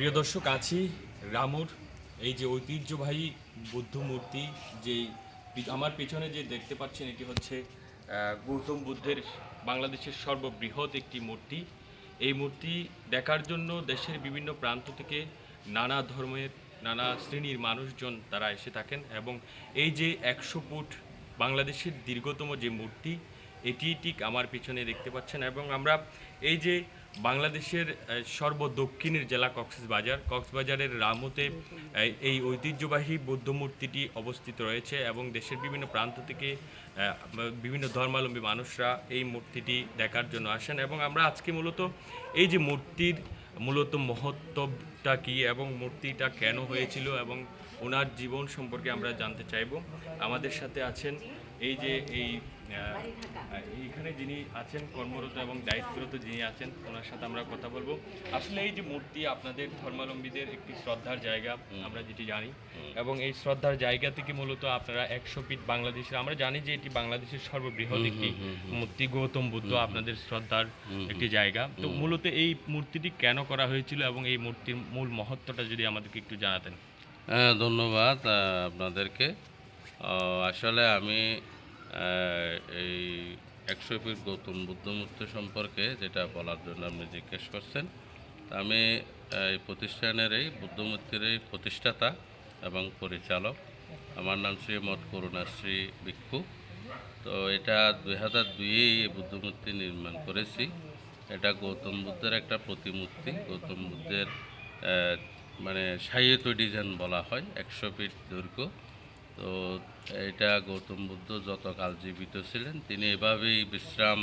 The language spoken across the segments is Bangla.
প্রিয় দর্শক, আছি রামুর, এই যে ঐতিহ্যবাহী বুদ্ধ মূর্তি যে আমার পেছনে যে দেখতে পাচ্ছেন, এটি হচ্ছে গৌতম বুদ্ধের বাংলাদেশের সর্ববৃহৎ একটি মূর্তি। এই মূর্তি দেখার জন্য দেশের বিভিন্ন প্রান্ত থেকে নানা ধর্মের, নানা শ্রেণির মানুষজন তারা এসে থাকেন এবং এই যে একশো ফুট বাংলাদেশের দীর্ঘতম যে মূর্তি, এটি ঠিক আমার পিছনে দেখতে পাচ্ছেন এবং আমরা এই যে বাংলাদেশের সর্বদক্ষিণের জেলা কক্সবাজার। কক্সবাজারের রামুতে এই ঐতিহ্যবাহী বৌদ্ধ মূর্তিটি অবস্থিত রয়েছে এবং দেশের বিভিন্ন প্রান্ত থেকে বিভিন্ন ধর্মাবলম্বী মানুষরা এই মূর্তিটি দেখার জন্য আসেন এবং আমরা আজকে মূলত এই যে মূর্তির মূলত মহত্বটা কি এবং মূর্তিটা কেন হয়েছিল এবং ওনার জীবন সম্পর্কে আমরা জানতে চাইব। আমাদের সাথে আছেন এই যে এই আহ, এইখানে যিনি আছেন কর্মরত এবং দায়িত্বরত যিনি আছেন ওনার সাথে আমরা কথা বলব। আসলে এই যে মূর্তি আপনাদের ধর্মাবলম্বীদের একটি শ্রদ্ধার জায়গা আমরা যেটি জানি। এবং এই শ্রদ্ধার জায়গা থেকে মূলত আপনারা একশো ফিট বাংলাদেশের আমরা জানি যে এটি বাংলাদেশের সর্ববৃহৎ একটি মূর্তি গৌতম বুদ্ধ আপনাদের শ্রদ্ধার একটি জায়গা। তো মূলত এই মূর্তিটি কেন করা হয়েছিল এবং এই মূর্তির মূল মহত্বটা যদি আমাদেরকে একটু জানাতেন। হ্যাঁ ধন্যবাদ আপনাদেরকে। আসলে আমি এই একশো ফিট গৌতম বুদ্ধ মূর্তি সম্পর্কে যেটা বলার জন্য আপনি জিজ্ঞেস করছেন আমি এই প্রতিষ্ঠানের এই বুদ্ধ মূর্তির এই প্রতিষ্ঠাতা এবং পরিচালক। আমার নাম শ্রীমৎ করুণাশ্রী ভিক্ষু। তো এটা দুই হাজার দুইয়েই এই বুদ্ধ মূর্তি নির্মাণ করেছি। এটা গৌতম বুদ্ধের একটা প্রতিমূর্তি। গৌতম বুদ্ধের মানে সাহিত্য ডিজাইন বলা হয় একশো ফিট দৈর্ঘ্য। তো এটা গৌতম বুদ্ধ যতকাল জীবিত ছিলেন, তিনি এভাবেই বিশ্রাম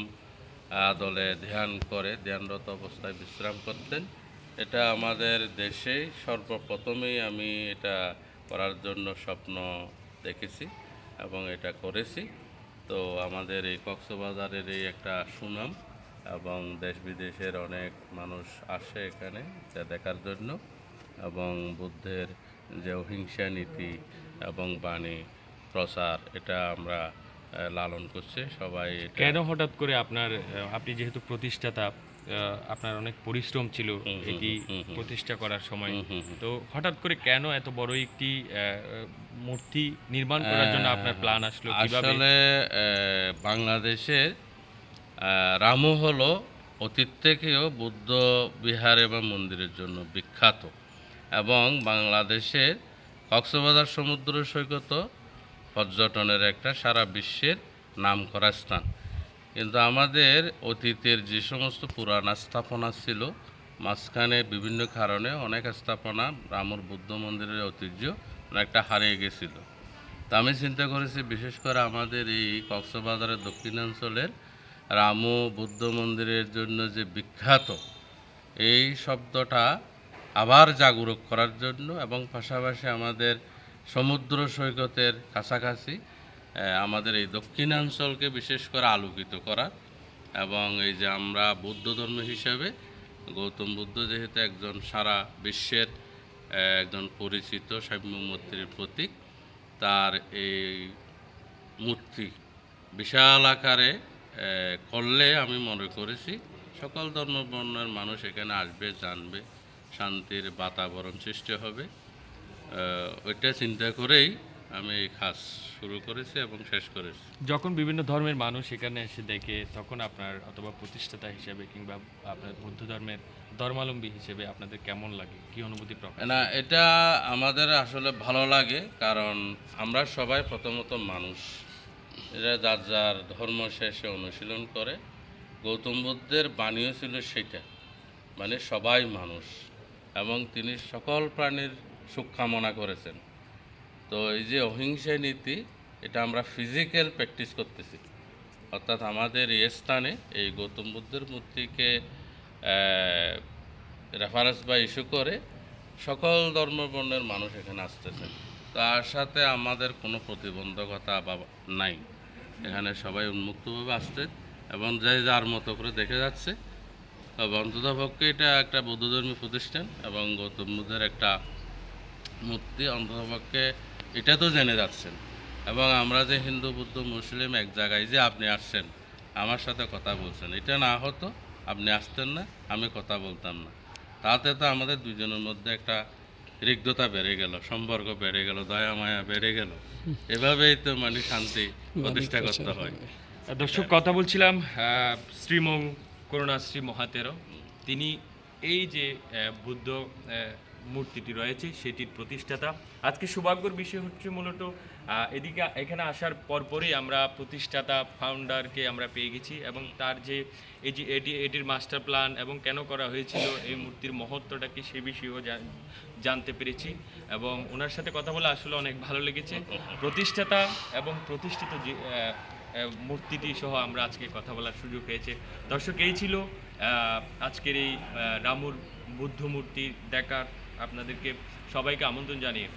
দলে ধ্যান করে, ধ্যানরত অবস্থায় বিশ্রাম করতেন। এটা আমাদের দেশে সর্বপ্রথমেই আমি এটা করার জন্য স্বপ্ন দেখেছি এবং এটা করেছি। তো আমাদের এই কক্সবাজারের এই একটা সুনাম এবং দেশ বিদেশের অনেক মানুষ আসে এখানে যা দেখার জন্য এবং বুদ্ধের যে অহিংসা নীতি এবং বাণী প্রচার এটা আমরা লালন করছে। সবাই কেন হঠাৎ করে আপনার আপনি যেহেতু প্রতিষ্ঠাতা আপনার অনেক পরিশ্রম ছিল এটি প্রতিষ্ঠা করার সময়। তো হঠাৎ করে কেন এত বড় একটি মূর্তি নির্মাণ করার জন্য আপনার প্ল্যান আসলো আসলে আহ, রামু হলো অতীত থেকেও বুদ্ধ বিহার এবং মন্দিরের জন্য বিখ্যাত। এবং বাংলাদেশের কক্সবাজার সমুদ্র সৈকত পর্যটনের একটা সারা বিশ্বের নাম করা স্থান। কিন্তু আমাদের অতীতের যে সমস্ত পুরাণ স্থাপনা ছিল, মাঝখানে বিভিন্ন কারণে অনেক স্থাপনা রামুর বুদ্ধ মন্দিরের ঐতিহ্য অনেকটা হারিয়ে গেছিল। তা আমি চিন্তা করেছি, বিশেষ করে আমাদের এই কক্সবাজারের দক্ষিণাঞ্চলের রামু বুদ্ধ মন্দিরের জন্য যে বিখ্যাত, এই শব্দটা আবার জাগরুক করার জন্য এবং পাশাপাশি আমাদের সমুদ্র সৈকতের কাছাকাছি আমাদের এই দক্ষিণাঞ্চলকে বিশেষ করে আলোকিত করা এবং এই যে আমরা বৌদ্ধ ধর্ম হিসেবে, গৌতম বুদ্ধ যেহেতু একজন সারা বিশ্বের একজন পরিচিত সাম্যমূর্তির প্রতীক, তার এই মূর্তি বিশাল আকারে করলে আমি মনে করেছি সকল ধর্ম বর্ণের মানুষ এখানে আসবে, জানবে। শান্তির বাতাবরণ সৃষ্টি হবে। ওইটা চিন্তা করেই আমি এই কাজ শুরু করেছি এবং শেষ করেছি। যখন বিভিন্ন ধর্মের মানুষ এখানে এসে দেখে তখন আপনার অথবা প্রতিষ্ঠাতা হিসেবে কিংবা আপনার বৌদ্ধ ধর্মের ধর্মাবলম্বী হিসেবে আপনাদের কেমন লাগে? কি অনুভূতি প্রকাশ না এটা আমাদের আসলে ভালো লাগে কারণ আমরা সবাই প্রথমত মানুষ। এরা যার যার ধর্ম শেষে অনুশীলন করে। গৌতম বুদ্ধের বাণীও ছিল সেটা। মানে সবাই মানুষ। এবং তিনি সকল প্রাণীর সুখ কামনা করেছেন। তো এই যে অহিংসা নীতি, এটা আমরা ফিজিক্যাল প্র্যাকটিস করতেছি। অর্থাৎ আমাদের এই স্থানে এই গৌতম বুদ্ধের মূর্তিকে রেফারেন্স বা ইস্যু করে সকল ধর্মবর্ণের মানুষ এখানে আসতেছে তার সাথে আমাদের কোনো প্রতিবন্ধকতা বা নাই। এখানে সবাই উন্মুক্তভাবে আসছে এবং যে যার মতো করে দেখে যাচ্ছে। অন্ততপক্ষে এটা একটা বৌদ্ধধর্মী প্রতিষ্ঠান এবং গৌতম বুদ্ধের একটা মূর্তি। অন্ততপক্ষে এটা তো জেনে যাচ্ছেন। এবং আমরা যে হিন্দু বুদ্ধ মুসলিম এক জায়গায় যে আপনি আসছেন আমার সাথে কথা বলছেন এটা না হতো আপনি আসতেন না আমি কথা বলতাম না। তাতে তো আমাদের দুজনের মধ্যে একটা রিক্ততা বেড়ে গেল সম্পর্ক বেড়ে গেল দয়া মায়া বেড়ে গেল। এভাবেই তো মানে শান্তি প্রতিষ্ঠা করতে হয়। দর্শক কথা বলছিলাম আহ, শ্রীমং করুণাশ্রী মহাতেরো তিনি এই যে বুদ্ধ মূর্তিটি রয়েছে, সেটির প্রতিষ্ঠাতা। আজকে সৌভাগ্যর বিষয় হচ্ছে মূলত এদিকে, এখানে আসার পরপরই আমরা প্রতিষ্ঠাতা ফাউন্ডারকে আমরা পেয়ে গেছি এবং তার যে, এই যে, এটি, এটির মাস্টার প্ল্যান এবং কেন করা হয়েছিল, এই মূর্তির মহত্বটা কি সে বিষয়েও জানতে পেরেছি এবং ওনার সাথে কথা বলে আসলে অনেক ভালো লেগেছে। প্রতিষ্ঠাতা এবং প্রতিষ্ঠিত যে মূর্তিটি সহ আমরা আজকে কথা বলার সুযোগ হয়েছে দর্শক, এই ছিল আজকের এই রামুর বুদ্ধ মূর্তি দেখার। আপনাদেরকে সবাইকে আমন্ত্রণ জানিয়ে